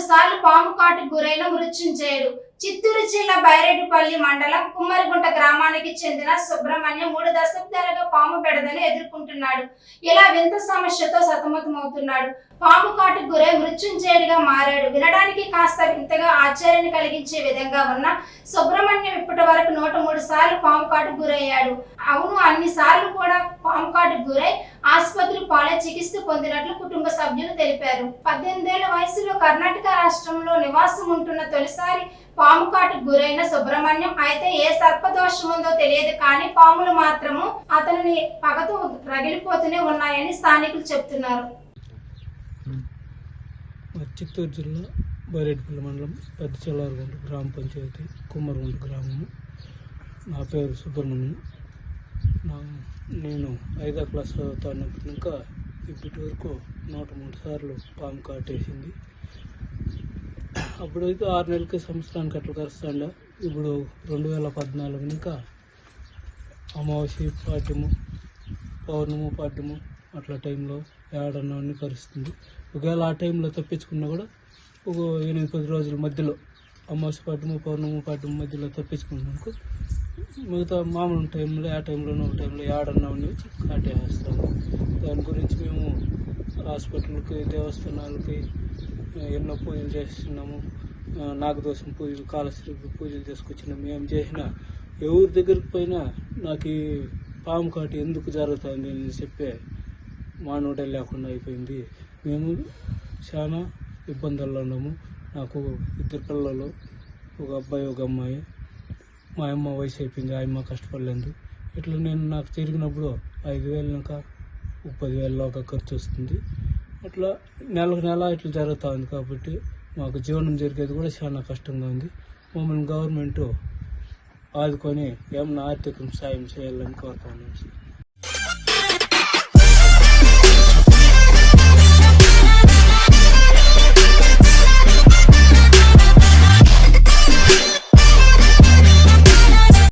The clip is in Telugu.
మూడు సార్లు పాము కాటుకు గురైన మృత్యుంజయుడు చిత్తూరు జిల్లా బైరెడ్డిపల్లి మండలం కుమ్మరిగుంట గ్రామానికి చెందిన సుబ్రహ్మణ్యం మూడు దశాబ్దాలుగా పాము పెడదని ఎదుర్కొంటున్నాడు. ఇలా వింత సమస్యతో సతమతమవుతున్నాడు. పాము కాటు గురై మృత్యుంజయుడిగా మారాడు. వినడానికి కాస్త వింతగా ఆశ్చర్యాన్ని కలిగించే విధంగా ఉన్న సుబ్రహ్మణ్యం ఇప్పటి వరకు నూట మూడు సార్లు పాము కాటు గురయ్యాడు. అవును అన్ని సార్లు కూడా పాము కాటుకు గురై ఆసుపత్రి పాలే చికిత్స పొందినట్లు కుటుంబ సభ్యులు తెలిపారు. పద్దెనిమిదేళ్ళ వయసులో కర్ణాటక రాష్ట్రంలో నివాసం ఉంటున్న తొలిసారి పాము కాటుకు గురైన సుబ్రహ్మణ్యం అయితే ఏ సర్పదోషం ఉందో తెలియదు కానీ పాములు మాత్రము అతనిని పగతో రగిలిపోతూనే ఉన్నాయని స్థానికులు చెప్తున్నారు. చిత్తూరు జిల్లా బైరెడ్డిపల్లి మండలం పెద్ద గ్రామ పంచాయతీ కుమ్మరుగుంట గ్రామము. నా పేరు సుబ్రహ్మణ్యం. నేను ఐదో క్లాస్ చదువుతున్నప్పుడు ఇంకా ఇప్పటి వరకు నూట మూడు సార్లు పాము కాటేసింది. అప్పుడైతే ఆరు నెలలకి సంవత్సరానికి అట్లా కరుస్తాండ. ఇప్పుడు రెండు వేల పద్నాలుగు ఇంకా అమావాస్య పాడ్యము పౌర్ణము పాడ్యము అట్లా టైంలో ఏడన్నా కరుస్తుంది. ఒకవేళ ఆ టైంలో తప్పించుకున్నా కూడా ఒక ఎనిమిది పది రోజుల మధ్యలో అమావాస్య పాడ్యము పౌర్ణమి పాడ్యము మధ్యలో తప్పించుకున్నాను మిగతా మామూలు టైంలో ఆ టైంలోనూ ఒక టైంలో ఏడన్నా ఉండి వచ్చి కాటేస్తాము దాని గురించి మేము హాస్పిటల్కి దేవస్థానాలకి ఎన్నో పూజలు చేస్తున్నాము. నాగదోషం పూజలు కాలశ్రీ పూజలు చేసుకొచ్చినాము మేము చేసిన ఎవరి దగ్గరికి పోయినా నాకు ఈ పాము కాటు ఎందుకు జరుగుతుంది అని చెప్పే మానవుడే లేకుండా అయిపోయింది. మేము చాలా ఇబ్బందుల్లో ఉన్నాము. నాకు ఇద్దరు పిల్లలు ఒక అబ్బాయి ఒక అమ్మాయి. మా అమ్మ వయసు అయిపోయింది ఆ అమ్మ కష్టపడలేదు. ఇట్లా నేను నాకు తిరిగినప్పుడు ఐదు వేలు ఇంకా ఒక పదివేలలో ఒక ఖర్చు వస్తుంది. అట్లా నెలకు నెల ఇట్లా జరుగుతూ ఉంది కాబట్టి మాకు జీవనం జరిగేది కూడా చాలా కష్టంగా ఉంది. మమ్మల్ని గవర్నమెంట్ ఆదుకొని ఏమైనా ఆర్థిక సాయం చేయాలని కోరుతాను